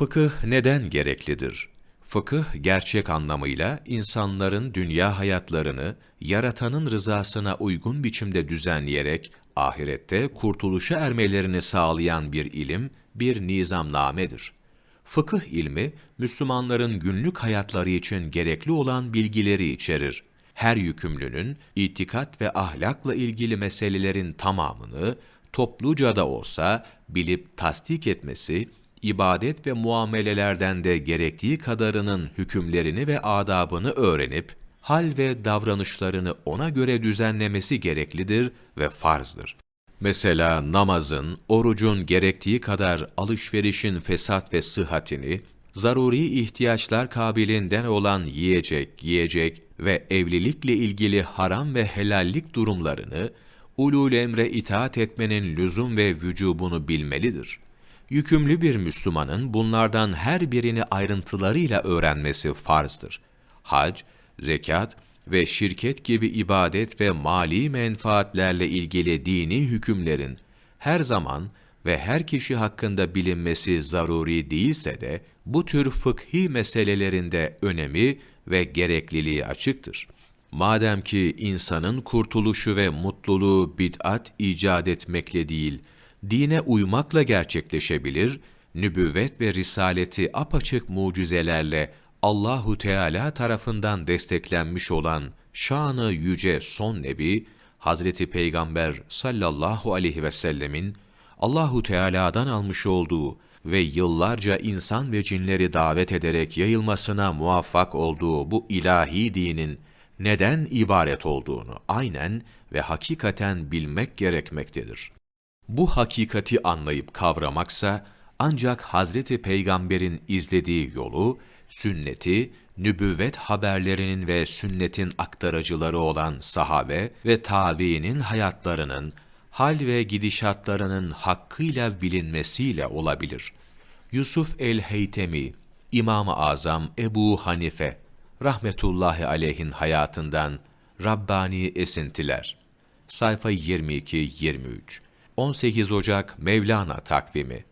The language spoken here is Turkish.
Fıkıh neden gereklidir? Fıkıh gerçek anlamıyla insanların dünya hayatlarını yaratanın rızasına uygun biçimde düzenleyerek ahirette kurtuluşa ermelerini sağlayan bir ilim, bir nizamnamedir. Fıkıh ilmi, Müslümanların günlük hayatları için gerekli olan bilgileri içerir. Her yükümlünün itikat ve ahlakla ilgili meselelerin tamamını topluca da olsa bilip tasdik etmesi, ibadet ve muamelelerden de gerektiği kadarının hükümlerini ve adabını öğrenip, hal ve davranışlarını ona göre düzenlemesi gereklidir ve farzdır. Mesela namazın, orucun gerektiği kadar alışverişin fesat ve sıhhatini, zaruri ihtiyaçlar kabilinden olan yiyecek, giyecek ve evlilikle ilgili haram ve helallik durumlarını, ulul emre itaat etmenin lüzum ve vücubunu bilmelidir. Yükümlü bir Müslümanın bunlardan her birini ayrıntılarıyla öğrenmesi farzdır. Hac, zekat ve şirket gibi ibadet ve mali menfaatlerle ilgili dini hükümlerin her zaman ve her kişi hakkında bilinmesi zaruri değilse de bu tür fıkhi meselelerinde önemi ve gerekliliği açıktır. Madem ki insanın kurtuluşu ve mutluluğu bid'at icat etmekle değil, dine uymakla gerçekleşebilir, nübüvvet ve risaleti apaçık mucizelerle Allahu Teala tarafından desteklenmiş olan şanı yüce son nebi Hazreti Peygamber sallallahu aleyhi ve sellemin Allahu Teala'dan almış olduğu ve yıllarca insan ve cinleri davet ederek yayılmasına muvaffak olduğu bu ilahi dinin neden ibaret olduğunu aynen ve hakikaten bilmek gerekmektedir. Bu hakikati anlayıp kavramaksa ancak Hazreti Peygamber'in izlediği yolu, sünneti, nübüvvet haberlerinin ve sünnetin aktarıcıları olan sahabe ve tabiinin hayatlarının, hal ve gidişatlarının hakkıyla bilinmesiyle olabilir. Yusuf el-Heytemi, İmam-ı Azam Ebu Hanife, rahmetullahi aleyhin hayatından Rabbani esintiler. Sayfa 22-23 18 Ocak Mevlana takvimi